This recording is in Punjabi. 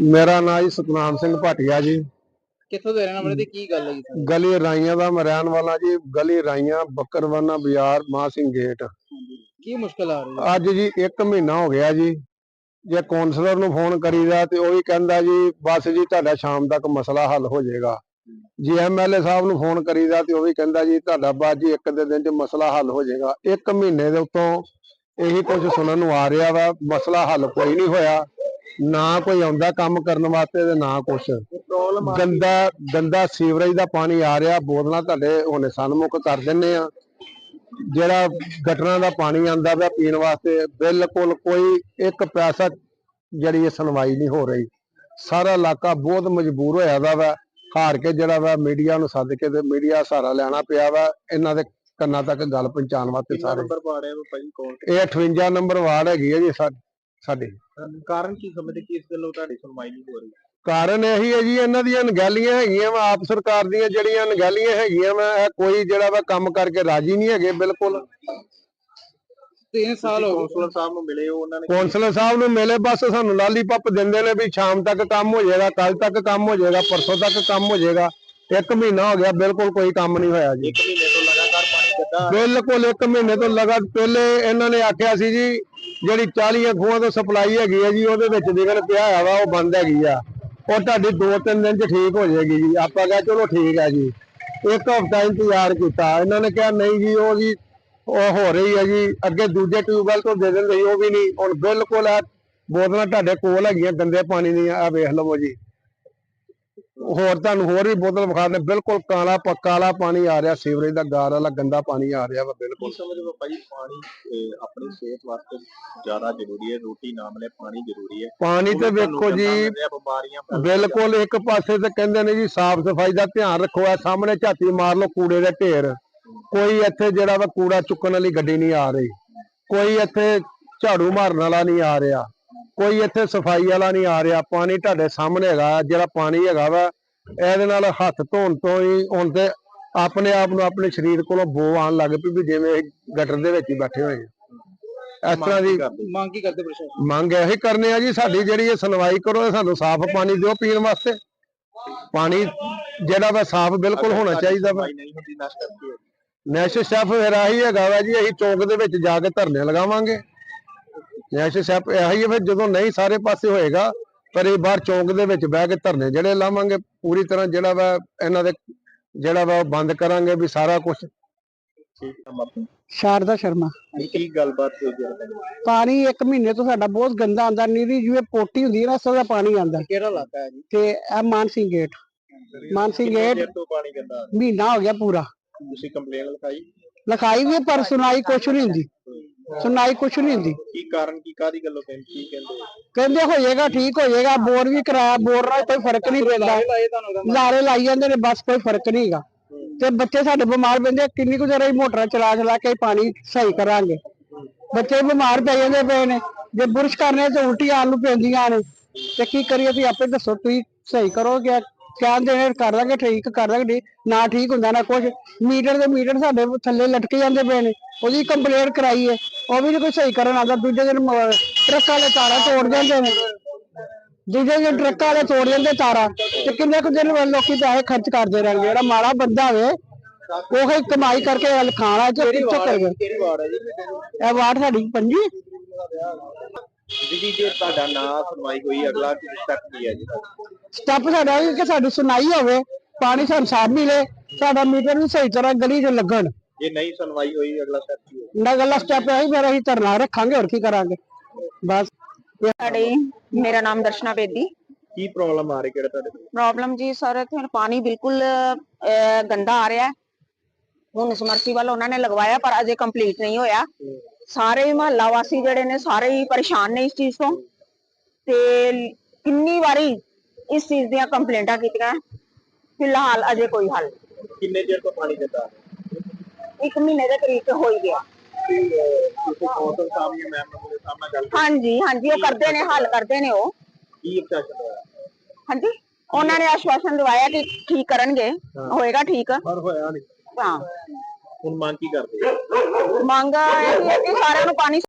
ਮੇਰਾ ਨਾਮ ਜੀ ਸਤਨਾਮ ਸਿੰਘ ਭਾਟੀਆ ਜੀ। ਕਿੱਥੋਂ ਦੇ ਰਹਿਣ ਵਾਲੇ ਤੇ ਕੀ ਗੱਲ ਹੋਈ? ਸਰ ਗਲੀ ਰਾਈਆਂ ਦਾ ਮੈਂ ਰਹਿਣ ਵਾਲਾ ਜੀ। ਗਲੀ ਰਾਈਆਂ ਬੱਕਰਵਾਨਾ ਬਾਜ਼ਾਰ ਮਾਹ ਸਿੰਘ ਗੇਟ। ਕੀ ਮੁਸ਼ਕਲ ਆ ਰਹੀ ਹੈ? ਅੱਜ ਜੀ 1 ਮਹੀਨਾ ਹੋ ਗਿਆ ਜੀ। ਜੇ ਕੌਂਸਲਰ ਨੂੰ ਫੋਨ ਕਰੀਦਾ ਤੇ ਉਹ ਵੀ ਕਹਿੰਦਾ ਜੀ ਬਸ ਜੀ ਤੁਹਾਡਾ ਸ਼ਾਮ ਤੱਕ ਮਸਲਾ ਹੱਲ ਹੋ ਜਾਏਗਾ। ਜੀ ਐਮਐਲਏ ਸਾਹਿਬ ਨੂੰ ਫੋਨ ਕਰੀਦਾ ਤੇ ਉਹ ਵੀ ਕਹਿੰਦਾ ਜੀ ਤੁਹਾਡਾ ਬਾਅਦ ਜੀ ਇੱਕ ਦੇ ਦਿਨ ਚ ਮਸਲਾ ਹੱਲ ਹੋ ਜਾਏਗਾ। 1 ਮਹੀਨੇ ਦੇ ਉੱਤੋਂ ਇਹੀ ਕੁਝ ਸੁਣਨ ਨੂੰ ਆ ਰਿਹਾ ਵਾ। ਮਸਲਾ ਹੱਲ ਕੋਈ ਨਹੀਂ ਹੋਇਆ। ਨਾ ਕੋਈ ਆਉਂਦਾ ਕੰਮ ਕਰਨ ਵਾਸਤੇ ਤੇ ਨਾ ਕੁਛ। ਗੰਦਾ ਗੰਦਾ ਸੀਵਰੇਜ ਦਾ ਪਾਣੀ ਆ ਰਿਹਾ ਬੋਤਲਾਂ ਤੁਹਾਡੇ ਹੁਣੇ ਸਨਮੁਖ ਕਰ ਦਿੰਨੇ ਆ। ਜਿਹੜਾ ਗਟਰਾਂ ਦਾ ਪਾਣੀ ਆਂਦਾ ਪਿਆ ਪੀਣ ਵਾਸਤੇ ਬਿਲਕੁਲ ਕੋਈ ਇੱਕ ਪੈਸਾ ਜਿਹੜੀ ਇਹ ਸੁਣਵਾਈ ਨਹੀਂ ਹੋ ਰਹੀ। ਸਾਰਾ ਇਲਾਕਾ ਬਹੁਤ ਮਜਬੂਰ ਹੋਇਆ ਦਾ ਵਾ। ਹਾਰ ਕੇ ਜਿਹੜਾ ਵਾ ਮੀਡੀਆ ਨੂੰ ਸੱਦ ਕੇ ਤੇ ਮੀਡੀਆ ਸਹਾਰਾ ਲੈਣਾ ਪਿਆ ਵਾ ਇਹਨਾਂ ਦੇ ਕੰਨਾਂ ਤੱਕ ਗੱਲ ਪਹੁੰਚਾਉਣ ਵਾਸਤੇ ਸਾਰੇ। ਇਹ 58 ਨੰਬਰ ਵਾਰਡ ਹੈਗੀ ਹੈ ਜੀ ਸਾ- ਸਾਡੀ। ਕਾਰਨ ਕੀ ਸਮਝਦੇ ਕਿ ਇਸ ਗੱਲੋਂ ਤੁਹਾਡੀ ਸੁਣਵਾਈ ਨਹੀਂ ਹੋ ਰਹੀ? ਕਾਰਨ ਇਹੀ ਹੈ ਜੀ ਇਹਨਾਂ ਦੀਆਂ ਅਣਗਹਿਲੀਆਂ ਹੈਗੀਆਂ ਵਾ ਆਪ ਸਰਕਾਰ ਦੀਆਂ ਜਿਹੜੀਆਂ ਅਣਗਹਿਲੀਆਂ ਹੈਗੀਆਂ ਵਾ ਇਹ ਕੋਈ ਜਿਹੜਾ ਵਾ ਕੰਮ ਕਰਕੇ ਰਾਜੀ ਨਹੀਂ ਹੈਗੇ ਬਿਲਕੁਲ। 3 ਸਾਲ ਹੋ ਗਏ। ਕੌਂਸਲਰ ਸਾਹਿਬ ਨੂੰ ਮਿਲੇ ਹੋ ਉਹਨਾਂ ਨੇ ਕੌਂਸਲਰ ਸਾਹਿਬ ਨੂੰ ਮਿਲੇ ਬਸ ਸਾਨੂੰ ਲਾਲੀਪੱਪ ਦਿੰਦੇ ਨੇ ਵੀ ਸ਼ਾਮ ਤੱਕ ਕੰਮ ਹੋ ਜਾਏਗਾ ਕੱਲ ਤੱਕ ਕੰਮ ਹੋ ਜਾਏਗਾ ਪਰਸੋਂ ਤੱਕ ਕੰਮ ਹੋ ਜਾਏਗਾ। ਇੱਕ ਮਹੀਨਾ ਹੋ ਗਿਆ ਬਿਲਕੁਲ ਕੋਈ ਕੰਮ ਨਹੀਂ ਹੋਇਆ ਜੀ। ਇੱਕ ਮਹੀਨੇ ਤੋਂ ਲਗਾਤਾਰ ਪਾਣੀ ਕਿੱਦਾਂ ਬਿਲਕੁਲ ਇੱਕ ਮਹੀਨੇ ਤੋਂ ਲਗਾਤਾਰ ਪਹਿਲੇ ਇਹਨਾਂ ਨੇ ਆਖਿਆ ਸੀ ਜੀ ਜਿਹੜੀ 40 ਖੂਹਾਂ ਤੋਂ ਸਪਲਾਈ ਹੈਗੀ ਹੈ ਜੀ, ਉਹਦੇ ਵਿੱਚ ਨਿਕਲ ਪਿਆ ਹੋਇਆ ਵਾ, ਉਹ ਬੰਦ ਹੈਗੀ ਆ। ਉਹ ਤੁਹਾਡੀ 2-3 ਦਿਨ ਚ ਠੀਕ ਹੋ ਜਾਏਗੀ ਜੀ। ਆਪਾਂ ਕਿਹਾ ਚਲੋ ਠੀਕ ਹੈ ਜੀ। ਇੱਕ ਹਫ਼ਤਾ ਇੰਤਜ਼ਾਰ ਕੀਤਾ। ਇਹਨਾਂ ਨੇ ਕਿਹਾ, ਨਹੀਂ ਜੀ, ਉਹ ਜੀ, ਉਹ ਹੋ ਰਹੀ ਹੈ ਜੀ। ਅੱਗੇ ਦੂਜੇ ਟਿਊਬਵੈਲ ਤੋਂ ਦੇ ਦਿੰਦੇ ਸੀ, ਉਹ ਵੀ ਨਹੀਂ। ਹੁਣ ਬਿਲਕੁਲ ਆ ਬੋਤਲਾਂ ਤੁਹਾਡੇ ਕੋਲ ਹੈਗੀਆਂ, ਗੰਦੇ ਪਾਣੀ ਦੀਆਂ। ਆ ਵੇਖ ਲਵੋ ਜੀ। ਹੋਰ ਤੁਹਾਨੂੰ ਹੋਰ ਵੀ ਬੋਤਲ ਵਿਖਾ ਦੇ ਬਿਲਕੁਲ ਕਾਲਾ ਪ- ਕਾਲਾ ਪਾਣੀ ਆ ਰਿਹਾ ਸੀਵਰੇਜ ਦਾ ਗਾਰ ਵਾਲਾ ਗੰਦਾ ਪਾਣੀ ਆ ਰਿਹਾ ਵਾ ਬਿਲਕੁਲ। ਹੋ ਭਾਈ ਪਾਣੀ ਆਪਣੀ ਸਿਹਤ ਵਾਸਤੇ ਜ਼ਿਆਦਾ ਜ਼ਰੂਰੀ ਹੈ ਰੋਟੀ ਨਾ ਮਿਲੇ ਪਾਣੀ ਜ਼ਰੂਰੀ ਹੈ। ਪਾਣੀ ਤੇ ਵੇਖੋ ਜੀ ਬਿਮਾਰੀਆਂ ਬਿਲਕੁਲ ਇੱਕ ਪਾਸੇ ਤੇ ਕਹਿੰਦੇ ਨੇ ਜੀ ਸਾਫ਼ ਸਫ਼ਾਈ ਦਾ ਧਿਆਨ ਰੱਖੋ ਆ ਸਾਹਮਣੇ ਝਾਤੀ ਮਾਰ ਲਓ ਕੂੜੇ ਦੇ ਢੇਰ। ਕੋਈ ਇੱਥੇ ਜਿਹੜਾ ਵਾ ਕੂੜਾ ਚੁੱਕਣ ਵਾਲੀ ਗੱਡੀ ਨਹੀਂ ਆ ਰਹੀ। ਕੋਈ ਇੱਥੇ ਝਾੜੂ ਮਾਰਨ ਵਾਲਾ ਨਹੀਂ ਆ ਰਿਹਾ। ਕੋਈ ਇੱਥੇ ਸਫ਼ਾਈ ਵਾਲਾ ਨਹੀਂ ਆ ਰਿਹਾ ਪਾਣੀ ਤੁਹਾਡੇ ਸਾਹਮਣੇ ਹੈਗਾ ਜਿਹੜਾ ਪਾਣੀ ਹੈਗਾ ਵਾ ਇਹਦੇ ਨਾਲ ਹੱਥ ਧੋਣ ਤੋਂ ਹੀ ਹੁਣ ਤੇ ਆਪਣੇ ਆਪ ਨੂੰ ਆਪਣੇ ਸਰੀਰ ਕੋਲੋਂ ਬੋ ਆਉਣ ਲੱਗ ਪਈ ਵੀ ਜਿਵੇਂ ਗਟਰ ਦੇ ਵਿੱਚ ਹੀ ਬੈਠੇ ਹੋਏ ਆ। ਇਸ ਤਰ੍ਹਾਂ ਦੀ ਮੰਗ ਕੀ ਕਰਦੇ ਪ੍ਰਸ਼ਾਸਨ? ਮੰਗ ਇਹੀ ਕਰਨੇ ਆ ਜੀ ਸਾਡੀ ਜਿਹੜੀ ਇਹ ਸੁਣਵਾਈ ਕਰੋ ਸਾਨੂੰ ਸਾਫ਼ ਪਾਣੀ ਦਿਓ ਪੀਣ ਵਾਸਤੇ। ਪਾਣੀ ਜਿਹੜਾ ਵਾ ਸਾਫ਼ ਬਿਲਕੁਲ ਹੋਣਾ ਚਾਹੀਦਾ ਵਾ। ਨੈਸ਼ ਸ਼ੈਫ ਫਿਰ ਆਹੀ ਹੈਗਾ ਵਾ ਜੀ ਅਸੀਂ ਚੌਂਕ ਦੇ ਵਿੱਚ ਜਾ ਕੇ ਧਰਨੇ ਲਗਾਵਾਂਗੇ। ਨੈਸ਼ ਸ਼ੈਫ ਇਹੀ ਹੈ ਫਿਰ ਜਦੋਂ ਨਹੀਂ ਸਾਰੇ ਪਾਸੇ ਹੋਏਗਾ ਪਰ ਇਹ ਬਾਹਰ ਚੌਂਕ ਦੇ ਵਿੱਚ ਬਹਿ ਕੇ ਧਰਨੇ ਜਿਹੜੇ ਲਾਵਾਂਗੇ ਪੂਰੀ ਤਰ੍ਹਾਂ ਜਿਹੜਾ ਵਾ ਇਹਨਾਂ ਦੇ ਜਿਹੜਾ ਵਾ ਉਹ ਬੰਦ ਕਰਾਂਗੇ ਵੀ ਸਾਰਾ ਕੁਝ ਸ਼ਾਰਦਾ ਸ਼ਰਮਾ। ਕੀ ਗੱਲਬਾਤ ਹੋਈ ਪਾਣੀ ਇੱਕ ਮਹੀਨੇ ਤੋਂ ਸਾਡਾ ਬਹੁਤ ਗੰਦਾ ਆਂਦਾ ਨੀਰੀ ਜਿਵੇਂ ਪੋਟੀ ਹੁੰਦੀ ਹੈ ਨਾ ਸਦਾ ਪਾਣੀ ਆਂਦਾ ਕਿਹੜਾ ਇਲਾਕਾ ਹੈ ਜੀ? ਤੇ ਇਹ ਮਾਨ ਸਿੰਘ ਗੇਟ। ਮਾਨ ਸਿੰਘ ਗੇਟ ਤੋਂ ਪਾਣੀ ਗੰਦਾ? ਮਹੀਨਾ ਹੋ ਗਿਆ ਪੂਰਾ। ਤੁਸੀਂ ਕੰਪਲੇਨ ਲਿਖਾਈ? ਲਿਖਾਈ ਵੀ ਪਰ ਸੁਣਾਈ ਕੁਛ ਨਹੀਂ ਹੁੰਦੀ। ਸੁਣਾਈ ਕੁਛ ਨਹੀਂ ਹੁੰਦੀ। ਕੀ ਕਾਰਨ ਕੀ ਕਾਦੀ ਗੱਲੋਂ ਕਹਿੰਦੇ ਕੀ ਕਹਿੰਦੇ? ਕਹਿੰਦੇ ਹੋ ਜਾਏਗਾ ਠੀਕ ਹੋ ਜਾਏਗਾ ਬੋਰ ਵੀ ਕਰਾਇਆ ਬੋਰ ਨਾਲ ਕੋਈ ਫ਼ਰਕ ਨਹੀਂ ਪੈਂਦਾ। ਲਾਰੇ ਲਾਈ ਜਾਂਦੇ ਨੇ ਬਸ ਕੋਈ ਫ਼ਰਕ ਨਹੀਂ ਹੈਗਾ। ਤੇ ਬੱਚੇ ਸਾਡੇ ਬਿਮਾਰ ਪੈਂਦੇ ਆ, ਕਿੰਨੀ ਕੁ ਦੇਰ ਅਸੀਂ ਮੋਟਰਾਂ ਚਲਾ ਚਲਾ ਕੇ ਪਾਣੀ ਸਹੀ ਕਰਾਂਗੇ। ਬੱਚੇ ਬਿਮਾਰ ਪੈ ਜਾਂਦੇ ਪਏ ਨੇ ਜੇ ਬੁਰਸ਼ ਕਰਨੇ ਤੇ ਉਲਟੀ ਆਉਣ ਨੂੰ ਪੈਂਦੀਆਂ ਨੇ। ਤੇ ਕੀ ਕਰੀਏ ਤੁਸੀਂ ਆਪੇ ਦੱਸੋ ਤੁਸੀਂ ਸਹੀ ਕਰੋਗੇ ਕਹਿੰਦੇ ਨੇ ਕਰ ਲਾਂਗੇ ਠੀਕ ਕਰ ਲਾਂਗੇ ਨਹੀਂ, ਨਾ ਠੀਕ ਹੁੰਦਾ ਨਾ ਕੁਝ ਮੀਟਰ ਦੇ ਮੀਟਰ ਸਾਡੇ ਥੱਲੇ ਲਟਕੇ ਜਾਂਦੇ ਪਏ ਨੇ ਉਹਦੀ ਕੰਪਲੇਂਟ ਕਰਾਈ ਹੈ। ਉਹ ਵੀ ਨੀ ਕੋਈ ਸਹੀ ਕਰਨ ਆਉਂਦਾ ਦੂਜੇ ਦਿਨ ਮ- ਟਰੱਕਾਂ ਵਾਲੇ ਤਾਰਾਂ ਤੋੜ ਜਾਂਦੇ ਨੇ। ਦੂਜੇ ਦਿਨ ਟਰੱਕਾਂ ਵਾਲੇ ਤੋੜ ਜਾਂਦੇ ਤਾਰਾਂ ਤੇ ਕਿੰਨੇ ਕੁ ਦਿਨ ਲੋਕੀ ਪੈਸੇ ਖਰਚ ਕਰਦੇ ਰਹਿਣਗੇ। ਜਿਹੜਾ ਮਾੜਾ ਬੰਦਾ ਹੋਵੇ ਉਹ ਹੀ ਕਮਾਈ ਕਰਕੇ ਖਾਣਾ ਤੇ ਕਿੱਥੋਂ ਕਰਗੇ ਕਿਹੜੀ ਵਾਰਡ ਹੈ ਜੀ? ਇਹ ਵਾਰਡ ਸਾਡੀ ਪੰਜੀ। ਦੀਦੀ ਜੇ ਤੁਹਾਡਾ ਨਾਂ ਸੁਣਵਾਈ ਹੋਈ ਅਗਲਾ ਕੀ ਸਟੈਪ ਕੀ ਹੈ ਜੀ? ਸਟੈਪ ਸਾਡਾ ਇਹ ਕਿ ਸਾਡੀ ਸੁਣਾਈ ਹੋਵੇ ਪਾਣੀ ਸਾਨੂੰ ਸਾਫ਼ ਮਿਲੇ ਸਾਡਾ ਮੀਟਰ ਵੀ ਸਹੀ ਤਰ੍ਹਾਂ ਗਲੀ 'ਚ ਲੱਗਣ। ਜੇ ਨਹੀਂ ਸੁਣਵਾਈ ਹੋਈ ਅਗਲਾ ਸਟੈਪ ਕੀ ਹੈ? ਨਾ ਗੱਲਾਂ ਸਟੈਪ ਹੈ ਫਿਰ ਅਸੀਂ ਧਰਨਾ ਰੱਖਾਂਗੇ ਹੋਰ ਕੀ ਕਰਾਂਗੇ। ਬਸ। ਸਾਡੇ ਮੇਰਾ ਨਾਮ ਦਰਸ਼ਨਾ ਬੇਦੀ। ਕੀ ਪ੍ਰੋਬਲਮ ਆ ਰਹੀ ਕਿਹੜਾ ਤੁਹਾਡੇ ਕੋਲ? ਪ੍ਰੋਬਲਮ ਜੀ ਸਰ ਇੱਥੇ ਪਾਣੀ ਬਿਲਕੁਲ ਗੰਦਾ ਆ ਰਿਹਾ ਹੈ। ਹੁਣ ਸਮਰਸੀਬਲ ਉਹਨਾਂ ਨੇ ਲਗਵਾਇਆ ਪਰ ਅਜੇ ਕੰਪਲੀਟ ਨਹੀਂ ਹੋਇਆ। ਸਾਰੇ ਮਹੱਲਾ ਵਾਸੀ ਜਿਹੜੇ ਨੇ ਸਾਰੇ ਹੀ ਪਰੇਸ਼ਾਨ ਨੇ ਇਸ ਚੀਜ਼ ਤੋਂ। ਤੇ ਕਿੰਨੀ ਵਾਰੀ ਇਸ ਚੀਜ਼ ਦੀਆਂ ਕੰਪਲੇਂਟਾਂ ਕੀਤੀਆਂ ਫਿਲਹਾਲ ਅਜੇ ਕੋਈ ਹੱਲ। ਕਿੰਨੇ ਚਿਰ ਤੋਂ ਪਾਣੀ ਰਿਹਾ ਇੱਕ ਮਹੀਨੇ ਦੇ ਕਰੀਬ ਹੋ ਹੀ ਗਿਆ? ਹਾਂਜੀ ਹਾਂਜੀ ਉਹ ਕਰਦੇ ਨੇ ਹੱਲ ਕਰਦੇ ਨੇ ਉਹ। ਕੀ ਹਾਂਜੀ ਉਹਨਾਂ ਨੇ ਆਸ਼ਵਾਸਨ ਦਿਵਾਇਆ ਕਿ ਠੀਕ ਕਰਨਗੇ। ਹੋਏਗਾ ਠੀਕ। ਪਰ ਹੋਇਆ ਨਹੀਂ। ਹਾਂ। ਹੁਣ ਮੰਗ ਕੀ ਕਰਦੇ? ਮੰਗ ਇਹ ਹੈ ਕਿ ਸਾਰਿਆਂ ਨੂੰ ਪਾਣੀ